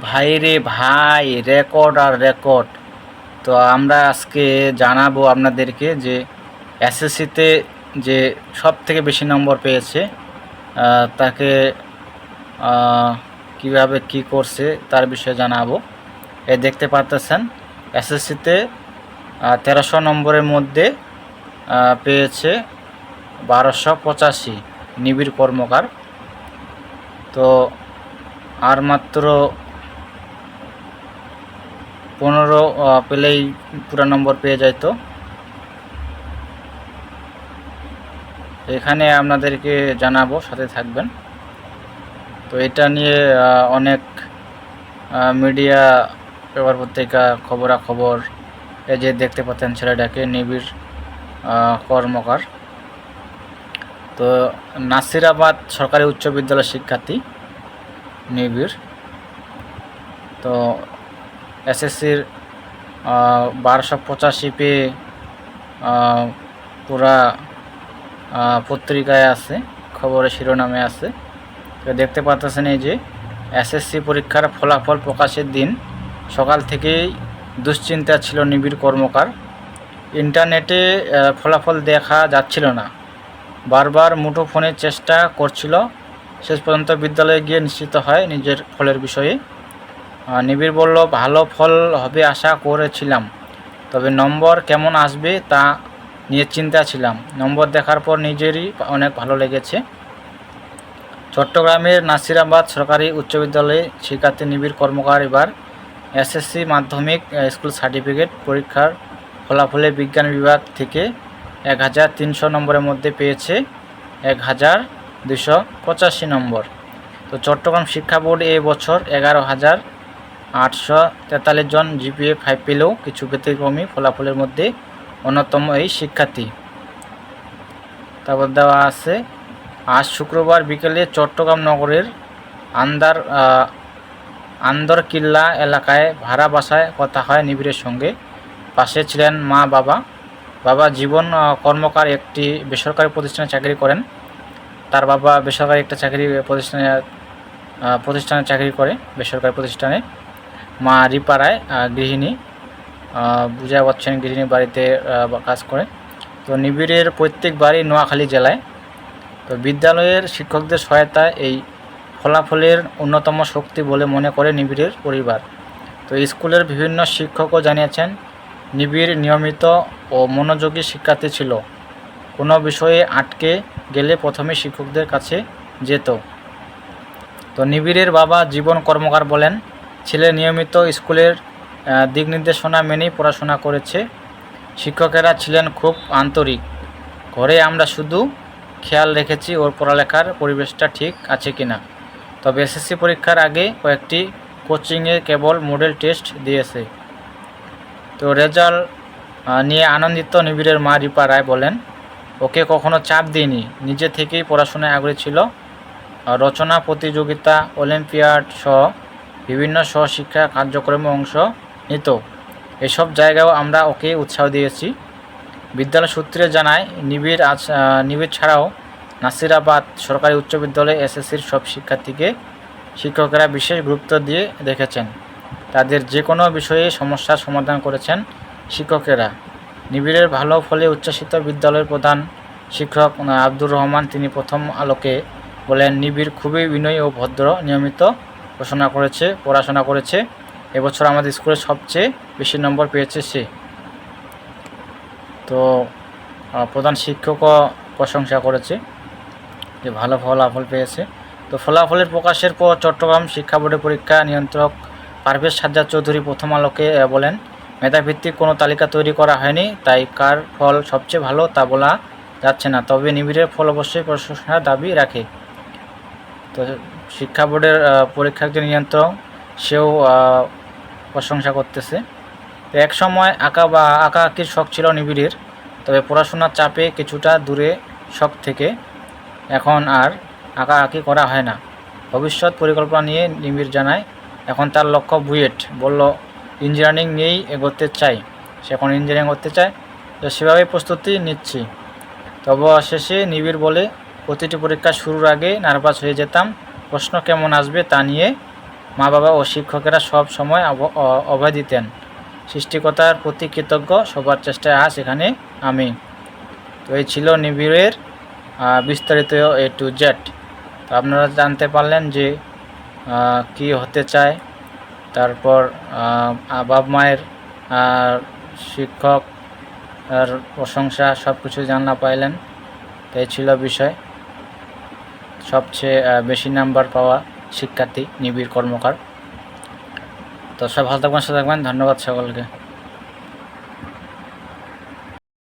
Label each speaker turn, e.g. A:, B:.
A: ভাই রে ভাই রেকর্ড আর রেকর্ড তো আমরা আজকে জানাব আপনাদেরকে যে এসএসসিতে যে সব থেকে বেশি নম্বর পেয়েছে তাকে কীভাবে কি করছে তার বিষয়ে জানাব। এ দেখতে পারতেছেন এসএসসিতে তেরোশো নম্বরের মধ্যে পেয়েছে বারোশো পঁচাশি নিবিড় কর্মকার। তো আর মাত্র পনেরো পেলেই পুরা নম্বর পেয়ে যাইতো এখানে আপনাদেরকে জানাব, সাথে থাকবেন। তো এটা নিয়ে অনেক মিডিয়া, পেপার পত্রিকা, খবরাখবর, এই যে দেখতে পাচ্ছেন ছেলেটাকে, নিবিড় কর্মকার। তো নাসিরাবাদ সরকারি উচ্চ বিদ্যালয় শিক্ষার্থী, নিবিড়। তো এসএসসির বারোশো পঁচাশি আহ, পুরা পত্রিকায় আছে খবরের শিরোনামে আছে। তো দেখতে পাচ্ছেন এই যে এসএসসি পরীক্ষার ফলাফল প্রকাশের দিন সকাল থেকেই দুশ্চিন্তা ছিল নিবিড় কর্মকার। ইন্টারনেটে ফলাফল দেখা যাচ্ছিল না। বারবার মুঠোফোনের চেষ্টা করছিল শেষ পর্যন্ত বিদ্যালয়ে গিয়ে নিশ্চিত হয় নিজের ফলের বিষয়ে। নিবিড় বলল, ভালো ফল হবে আশা করেছিলাম। তবে নম্বর কেমন আসবে তা নিয়ে চিন্তা ছিলাম। নম্বর দেখার পর নিজেরই অনেক ভালো লেগেছে। চট্টগ্রামের নাসিরাবাদ সরকারি উচ্চ বিদ্যালয়ে শিক্ষার্থী নিবিড় কর্মকার এবার এসএসসি মাধ্যমিক স্কুল সার্টিফিকেট পরীক্ষার ফলাফলে বিজ্ঞান বিভাগ থেকে এক হাজার তিনশো নম্বরের মধ্যে পেয়েছে এক হাজার দুশো পঁচাশি নম্বর। তো চট্টগ্রাম শিক্ষা বোর্ড এ বছর এগারো হাজার আটশো তেতাল্লিশ জন জিপিএ ফাইভ পেলেও কিছু ব্যতিক্রমী ফলাফলের মধ্যে অন্যতম এই শিক্ষার্থী। তারপর দেওয়া আছে, আজ শুক্রবার বিকেলে চট্টগ্রাম নগরের আন্দার আন্দরকিল্লা এলাকায় ভাড়া বাসায় কথা হয় নিবিড়ের সঙ্গে। পাশে ছিলেন মা বাবা। বাবা জীবন কর্মকার একটি বেসরকারি প্রতিষ্ঠানে চাকরি করেন। তার বাবা বেসরকারি একটা চাকরি প্রতিষ্ঠানে প্রতিষ্ঠানে চাকরি করে বেসরকারি প্রতিষ্ঠানে। মা রিপাড়ায় গৃহিণী বুঝা পাচ্ছেন গৃহিণী বাড়িতে কাজ করে। তো নিবিড়ের প্রত্যেক বাড়ি নোয়াখালী জেলায়। তো বিদ্যালয়ের শিক্ষকদের সহায়তায় এই ফলাফলের অন্যতম শক্তি বলে মনে করে নিবিড়ের পরিবার। তো স্কুলের বিভিন্ন শিক্ষকও জানিয়েছেন, নিবিড় নিয়মিত ও মনোযোগী শিক্ষার্থী ছিল। কোনো বিষয়ে আটকে গেলে প্রথমে শিক্ষকদের কাছে যেত। তো নিবিড়ের বাবা জীবন কর্মকার বলেন ছেলে নিয়মিত স্কুলের দিক নির্দেশনা মেনেই পড়াশোনা করেছে। শিক্ষকেরা ছিলেন খুব আন্তরিক। ঘরে আমরা শুধু খেয়াল রেখেছি ওর পড়ালেখার পরিবেশটা ঠিক আছে কি না তবে এসএসসি পরীক্ষার আগে কয়েকটি কোচিংয়ে কেবল মডেল টেস্ট দিয়েছে। তো রেজাল্ট নিয়ে আনন্দিত নিবিড়ের মা রিপা রায় বলেন, ওকে কখনো চাপ দিইনি। নিজে থেকেই পড়াশোনায় আগ্রহী ছিল। রচনা, প্রতিযোগিতা, অলিম্পিয়াড সহ বিভিন্ন সহশিক্ষা কার্যক্রমে অংশ নিত। এসব জায়গায়ও আমরা ওকে উৎসাহ দিয়েছি। বিদ্যালয় সূত্রে জানায়, নিবিড় আজ নিবিড় ছাড়াও নাসিরাবাদ সরকারি উচ্চ বিদ্যালয়ে এসএসসির সব শিক্ষার্থীকে শিক্ষকেরা বিশেষ গুরুত্ব দিয়ে দেখেছেন। তাদের যে কোনো বিষয়ে সমস্যার সমাধান করেছেন শিক্ষকেরা। নিবিড়ের ভালো ফলে উচ্ছ্বাসিত বিদ্যালয়ের প্রধান শিক্ষক আব্দুর রহমান তিনি প্রথম আলোকে বলেন, নিবিড় খুবই বিনয়ী ও ভদ্র, নিয়মিত পড়াশোনা করেছে পড়াশোনা করেছে। এবছর আমাদের স্কুলে সবচেয়ে বেশি নম্বর পেয়েছে সে। তো প্রধান শিক্ষকও প্রশংসা করেছে যে ভালো ফলাফল পেয়েছে। তো ফলাফলের প্রকাশের পর চট্টগ্রাম শিক্ষা বোর্ডের পরীক্ষা নিয়ন্ত্রক পারভেজ সাজ্জাদ চৌধুরী প্রথম আলোকে বলেন, মেধাভিত্তিক কোনো তালিকা তৈরি করা হয়নি, তাই কার ফল সবচেয়ে ভালো তা বলা যাচ্ছে না। তবে নিবিড়ের ফল অবশ্যই প্রশংসার দাবি রাখে। তো শিক্ষা বোর্ডের পরীক্ষার যে নিয়ন্ত্রক, সেও প্রশংসা করতেছে। তো এক সময় আঁকা বা আঁকা আঁকির শখ ছিল নিবিড়ের, তবে পড়াশোনার চাপে কিছুটা দূরে শখ থেকে এখন আর আঁকা আঁকি করা হয় না। ভবিষ্যৎ পরিকল্পনা নিয়ে নিবিড় জানায়, এখন তার লক্ষ্য বুয়েট বলল, ইঞ্জিনিয়ারিং নিয়েই এগোতে চাই। সে এখন ইঞ্জিনিয়ারিং করতে চায়, তো সেভাবেই প্রস্তুতি নিচ্ছি। তবে শেষে নিবিড় বলে প্রতিটি পরীক্ষা শুরুর আগে নার্ভাস হয়ে যেতাম প্রশ্ন কেমন আসবে তা নিয়ে মা বাবা ও শিক্ষকেরা সব সময় অভয় দিতেন। সৃষ্টিকর্তার প্রতি কৃতজ্ঞ, সবার চেষ্টায় আজ এখানে আমি। তো এই ছিল নিবিড়ের বিস্তারিত এ টু জেড। তো আপনারা জানতে পারলেন যে কি হতে চায়। তারপর বাপ মায়ের শিক্ষক আর প্রশংসা সব কিছু জানা পাইলেন। তো এই ছিল বিষয়। সবচেয়ে বেশি নাম্বার পাওয়া শিক্ষার্থী নিবিড় কর্মকার। তো সব ভালো থাকবেন, সুস্থ থাকবেন, ধন্যবাদ সকলকে।